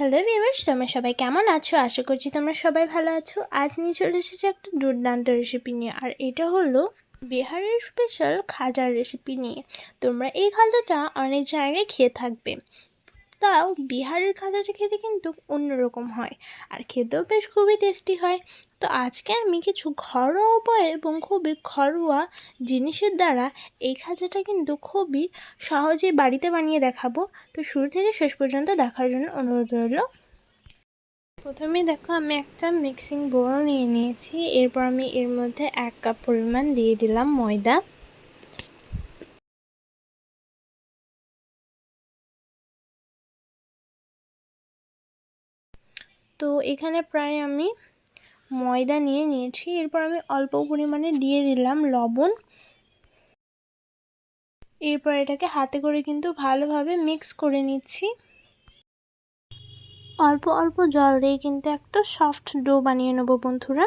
Hello viewers, তোমরা সবাই কেমন আছো? আশা করছি তোমরা সবাই ভালো আছো। আজ নিয়ে চলে এসেছি একটা দুর্দান্ত রেসিপি নিয়ে, আর এটা হলো বিহারের স্পেশাল খাজার রেসিপি নিয়ে। তোমরা এই খাজাটা অনেক জায়গায় খেয়ে থাকবে। তাও বিহারের খাজাটা খেতে কিন্তু অন্যরকম হয়, আর খেতেও বেশ খুবই টেস্টি হয়। তো আজকে আমি কিছু ঘরোয়া উপায় এবং খুবই ঘরোয়া জিনিসের দ্বারা এই খাজাটা কিন্তু খুবই সহজেই বাড়িতে বানিয়ে দেখাবো। তো শুরু থেকে শেষ পর্যন্ত দেখার জন্য অনুরোধ রইল। প্রথমে দেখো আমি একটা মিক্সিং বোল নিয়ে নিয়েছি। এরপর আমি এর মধ্যে এক কাপ পরিমাণ দিয়ে দিলাম ময়দা। তো এখানে প্রায় আমি ময়দা নিয়ে নিয়েছি, এরপর আমি অল্প পরিমাণে দিয়ে দিলাম লবণ। এরপর এটাকে হাতে করে কিন্তু ভালোভাবে মিক্স করে নিচ্ছি। অল্প অল্প জল দিয়ে কিন্তু একটা সফট ডো বানিয়ে নেব বন্ধুরা।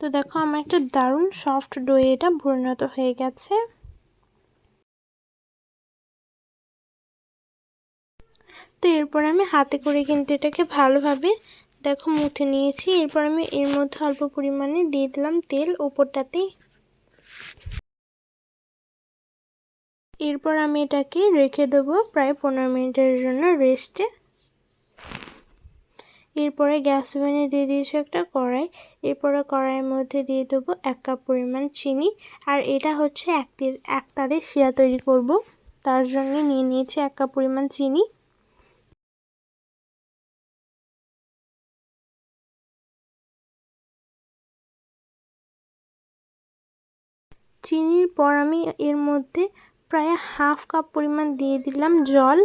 তো দেখো, আমার একটা দারুণ সফট ডো এটা পরিণত হয়ে গেছে। তো এরপর আমি হাতে করে কিন্তু এটাকে ভালোভাবে, দেখো, মুথে নিয়েছি। এরপর আমি এর মধ্যে অল্প পরিমাণে দিয়ে দিলাম তেল ওপরটাতে। এরপর আমি এটাকে রেখে দেবো প্রায় পনেরো মিনিটের জন্য রেস্টে এরপরে গ্যাস ওভেনে দিয়ে দিয়েছি একটা কড়াই। এরপরে কড়াইয়ের মধ্যে দিয়ে দেবো এক কাপ পরিমাণ চিনি। আর এটা হচ্ছে এক এক তারে শিরা তৈরি করব। তার জন্য নিয়ে নিয়েছি এক কাপ পরিমাণ চিনি। চিনির পর আমি এর মধ্যে প্রায় হাফ কাপ পরিমাণ দিয়ে দিলাম জল।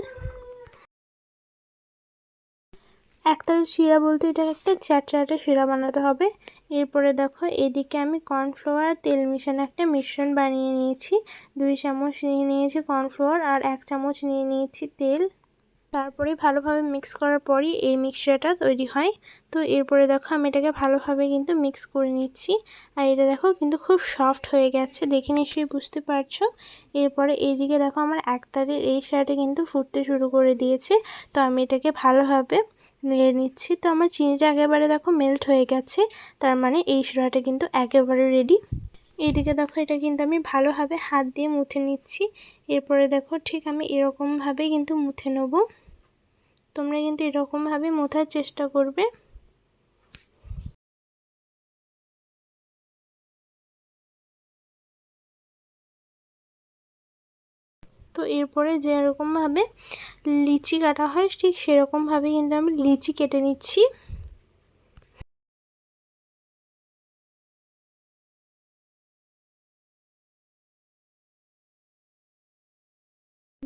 একতারে শিরা বলতে এটা একটা চ্যাটচ্যাটে শিরা বানাতে হবে। এরপরে দেখো এদিকে আমি কর্নফ্লাওয়ার তেল মিশানো একটা মিশ্রণ বানিয়ে নিয়েছি। দুই চামচ নিয়ে নিয়েছি কর্নফ্লাওয়ার আর এক চামচ নিয়ে নিয়েছি তেল। তারপরে ভালোভাবে মিক্স করার পরই এই মিক্সচারটা তৈরি হয়। তো এরপরে দেখো আমি এটাকে ভালোভাবে কিন্তু মিক্স করে নিচ্ছি। আর এটা দেখো কিন্তু খুব সফট হয়ে গেছে, দেখে নিশ্চয়ই বুঝতে পারছ। এরপরে এইদিকে দেখো আমার এক একতারের এই সাইডে কিন্তু ফুটতে শুরু করে দিয়েছে। তো আমি এটাকে ভালোভাবে নিয়ে নিচ্ছি। তো আমার চিনিটা একেবারে দেখো মেল্ট হয়ে গেছে, তার মানে এই শিরাটা কিন্তু একেবারে রেডি এইদিকে দেখো এটা কিন্তু আমি ভালোভাবে হাত দিয়ে মুথে নিচ্ছি। এরপরে দেখো ঠিক আমি এরকমভাবে কিন্তু মুথে নেব। তোমরা কিন্তু এরকমভাবে মোথার চেষ্টা করবে। তো এরপরে যেরকমভাবে লিচি কাটা হয়, ঠিক সেরকমভাবে কিন্তু আমি লিচি কেটে নিচ্ছি।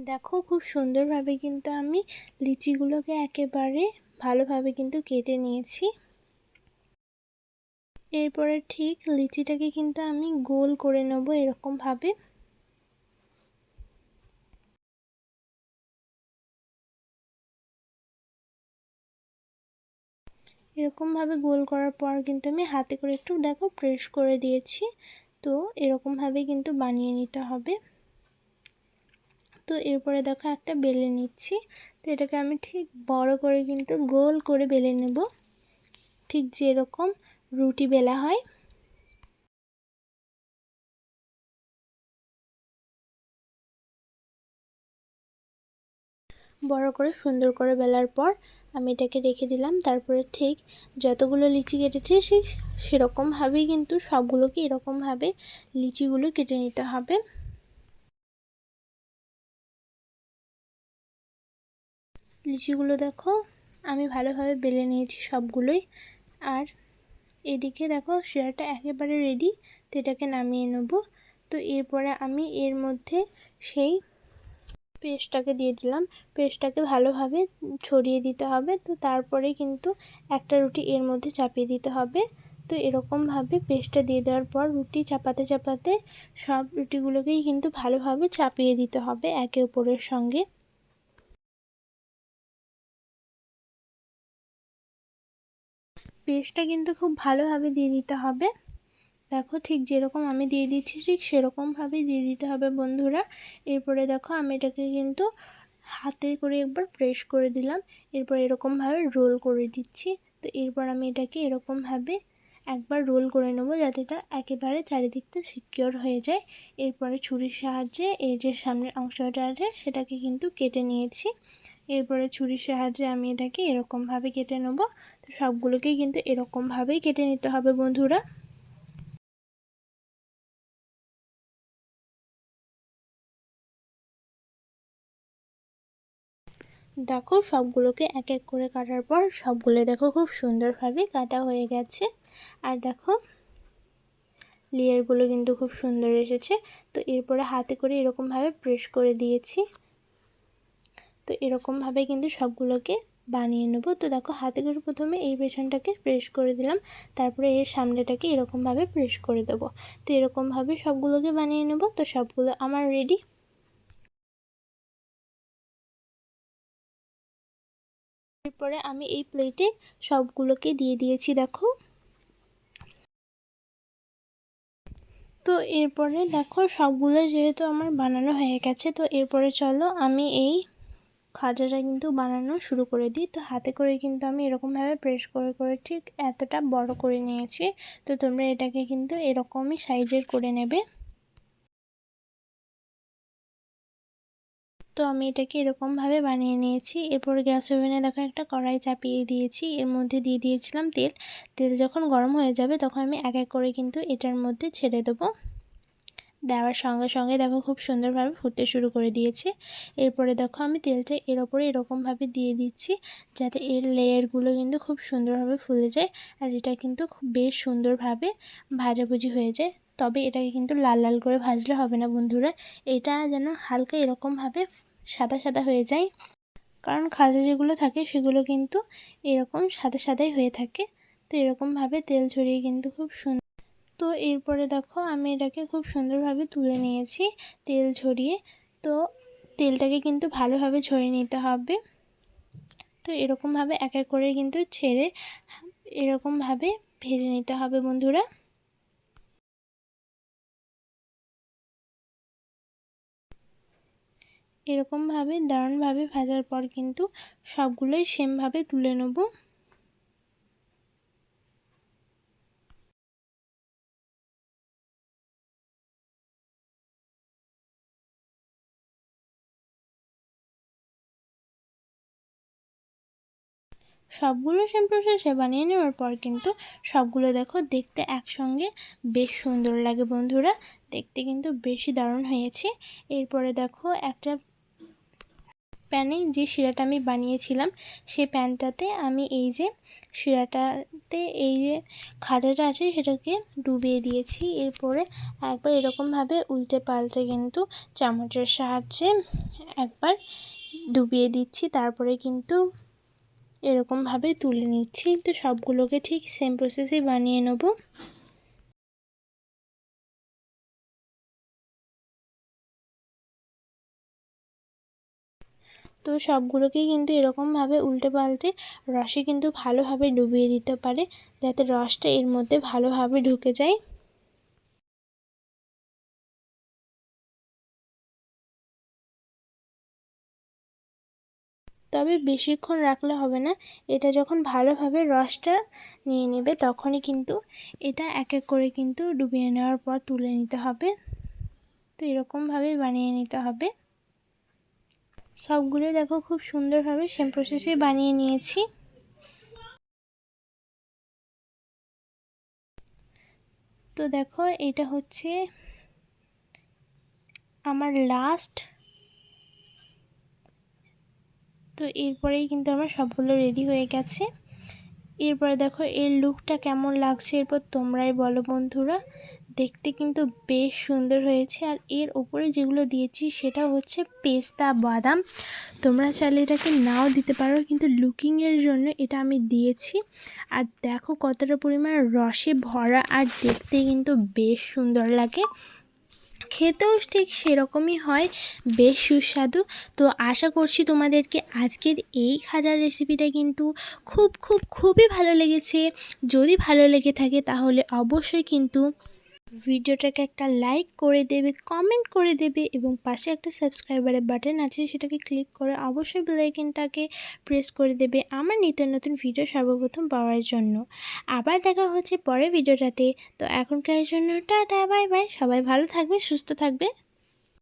দেখো খুব সুন্দরভাবে কিন্তু আমি লিচিগুলোকে একেবারে ভালোভাবে কিন্তু কেটে নিয়েছি। এরপরে ঠিক লিচিটাকে কিন্তু আমি গোল করে নেব এরকমভাবে। এরকমভাবে গোল করার পর কিন্তু আমি হাতে করে একটু, দেখো প্রেস করে দিয়েছি। তো এরকমভাবে কিন্তু বানিয়ে নিতে হবে। তো এরপরে দেখো একটা বেলে নিচ্ছি। তো এটাকে আমি ঠিক বড় করে কিন্তু গোল করে বেলে নেব। ঠিক যেরকম রুটি বেলা হয়। বড় করে সুন্দর করে বেলার পর আমি এটাকে রেখে দিলাম। তারপরে ঠিক যতগুলো লিচি কেটেছি সেই সেরকমভাবেই কিন্তু সবগুলোকে এরকমভাবে লিচিগুলো কেটে নিতে হবে। লিচিগুলো দেখো, আমি ভালোভাবে বেলে নিয়েছি সবগুলোই। আর এদিকে দেখো, শিরাটা একেবারে রেডি তো এটাকে নামিয়ে নেব। তো এরপরে আমি এর মধ্যে সেই পেস্টটাকে দিয়ে দিলাম। পেস্টটাকে ভালোভাবে ছড়িয়ে দিতে হবে, তো তারপরে কিন্তু একটা রুটি এর মধ্যে চাপিয়ে দিতে হবে। তো এরকমভাবে পেস্টটা দিয়ে দেওয়ার পর রুটি চাপাতে চাপাতে সব রুটিগুলোকেই কিন্তু ভালোভাবে চাপিয়ে দিতে হবে একে অপরের সঙ্গে। পেস্টটা কিন্তু খুব ভালোভাবে দিয়ে দিতে হবে। দেখো ঠিক যেরকম আমি দিয়ে দিচ্ছি, ঠিক সেরকমভাবেই দিয়ে দিতে হবে বন্ধুরা। এরপরে দেখো আমি এটাকে কিন্তু হাতে করে একবার প্রেস করে দিলাম। এরপর এরকমভাবে রোল করে দিচ্ছি। তো এরপর আমি এটাকে এরকমভাবে একবার রোল করে নেব যাতে এটা একেবারে চারিদিকটা সিকিওর হয়ে যায়। এরপরে ছুরির সাহায্যে এই যে সামনের অংশটা আছে, সেটাকে কিন্তু কেটে নিয়েছি। এরপরে ছুরির সাহায্যে আমি এটাকে এরকমভাবে কেটে নেব। তো সবগুলোকেই কিন্তু এরকমভাবেই কেটে নিতে হবে বন্ধুরা। দেখো সবগুলোকে এক এক করে কাটার পর সবগুলো দেখো খুব সুন্দরভাবে কাটা হয়ে গেছে। আর দেখো লেয়ারগুলো কিন্তু খুব সুন্দর এসেছে। তো এরপরে হাতে করে এরকমভাবে প্রেস করে দিয়েছি। তো এরকমভাবে কিন্তু সবগুলোকে বানিয়ে নেব। তো দেখো হাতে করে প্রথমে এই পেছনটাকে প্রেস করে দিলাম। তারপরে এর সামনেটাকে এরকমভাবে প্রেস করে দেবো। তো এরকমভাবে সবগুলোকে বানিয়ে নেব। তো সবগুলো আমার রেডি এরপরে আমি এই প্লেটে সবগুলোকে দিয়ে দিয়েছি, দেখো। তো এরপরে দেখো সবগুলো যেহেতু আমার বানানো হয়ে গেছে, তো এরপরে চলো আমি এই খাজাটা কিন্তু বানানো শুরু করে দিই। তো হাতে করে কিন্তু আমি এরকমভাবে প্রেস করে করে ঠিক এতটা বড় করে নিয়েছি। তো তোমরা এটাকে কিন্তু এরকমই সাইজের করে নেবে। তো আমি এটাকে এরকমভাবে বানিয়ে নিয়েছি। এরপর গ্যাস ওভেনে দেখো একটা কড়াই চাপিয়ে দিয়েছি। এর মধ্যে দিয়ে দিয়েছিলাম তেল। তেল যখন গরম হয়ে যাবে তখন আমি এক এক করে কিন্তু এটার মধ্যে ছেড়ে দেবো। দেওয়ার সঙ্গে সঙ্গে দেখো খুব সুন্দরভাবে ফুটতে শুরু করে দিয়েছে। এরপরে দেখো আমি তেলটা এর ওপরে এরকমভাবে দিয়ে দিচ্ছি যাতে এর লেয়ারগুলো কিন্তু খুব সুন্দরভাবে ফুলে যায় আর এটা কিন্তু খুব বেশ সুন্দরভাবে ভাজাভুজি হয়ে যায়। তবে এটাকে কিন্তু লাল লাল করে ভাজলে হবে না বন্ধুরা। এটা যেন হালকা এরকমভাবে সাদা সাদা হয়ে যায়। কারণ খাজা যেগুলো থাকে সেগুলো কিন্তু এরকম সাদা সাদাই হয়ে থাকে। তো এরকমভাবে তেল ছড়িয়ে কিন্তু খুব সুন্দর তো এরপরে দেখো আমি এটাকে খুব সুন্দরভাবে তুলে নিয়েছি তেল ছড়িয়ে তো তেলটাকে কিন্তু ভালোভাবে ছড়িয়ে নিতে হবে। তো এরকমভাবে এক এক করে কিন্তু ছেড়ে এরকমভাবে ভেজে নিতে হবে বন্ধুরা। এরকমভাবে দারুণভাবে ভাজার পর কিন্তু সবগুলোই সেমভাবে তুলে নেব। সবগুলো সেম প্রসেসে বানিয়ে নেওয়ার পর কিন্তু সবগুলো দেখো দেখতে একসঙ্গে বেশ সুন্দর লাগে বন্ধুরা। দেখতে কিন্তু বেশি দারুণ হয়েছে। এরপরে দেখো একটা প্যানে যে শিরাটা আমি বানিয়েছিলাম সেই প্যানটাতে আমি এই যে শিরাটাতে এই যে খাজাটা আছে সেটাকে ডুবিয়ে দিয়েছি। এরপরে একবার এরকমভাবে উল্টে পাল্টে কিন্তু চামচের সাহায্যে একবার ডুবিয়ে দিচ্ছি। তারপরে কিন্তু এরকমভাবে তুলে নিচ্ছি। তো সবগুলোকে ঠিক সেম প্রসেসেই বানিয়ে নেব। তো সবগুলোকেই কিন্তু এরকমভাবে উল্টে পাল্টে রসে কিন্তু ভালোভাবে ডুবিয়ে দিতে পারে, যাতে রসটা এর মধ্যে ভালোভাবে ঢুকে যায়। তবে বেশিক্ষণ রাখলে হবে না। এটা যখন ভালোভাবে রসটা নিয়ে নেবে, তখনই কিন্তু এটা এক এক করে কিন্তু ডুবিয়ে নেওয়ার পর তুলে নিতে হবে। তো এরকমভাবেই বানিয়ে নিতে হবে। সবগুলো দেখো খুব সুন্দরভাবে সেম প্রসেসে বানিয়ে নিয়েছি। তো দেখো এটা হচ্ছে আমার লাস্ট তো এরপরেই কিন্তু আমার সবগুলো রেডি হয়ে গেছে। এরপরে দেখো, এর লুকটা কেমন লাগছে? এরপর তোমরাই বলো বন্ধুরা। দেখতে কিন্তু বেশ সুন্দর হয়েছে। আর এর ওপরে যেগুলো দিয়েছি, সেটা হচ্ছে পেস্তা বাদাম। তোমরা চাইলে এটাকে নাও দিতে পারো, কিন্তু লুকিংয়ের জন্য এটা আমি দিয়েছি। আর দেখো কতটা পরিমাণ রসে ভরা, আর দেখতে কিন্তু বেশ সুন্দর লাগে। খেতেও ঠিক সেরকমই হয়, বেশ সুস্বাদু। তো আশা করছি তোমাদেরকে আজকের এই খাজার রেসিপিটা কিন্তু খুব খুব, খুবই ভালো লেগেছে। যদি ভালো লেগে থাকে তাহলে অবশ্যই কিন্তু ভিডিওটাকে একটা লাইক করে দেবে কমেন্ট করে দেবে এবং পাশে একটা সাবস্ক্রাইবারের বাটন আছে, সেটাকে ক্লিক করে অবশ্যই বেলাইকিনটাকে প্রেস করে দেবে আমার নিত্য নতুন ভিডিও সর্বপ্রথম পাওয়ার জন্য। আবার দেখা হচ্ছে পরের ভিডিওটাতে তো এখনকার জন্য টাটা বাই বাই সবাই ভালো থাকবে সুস্থ থাকবে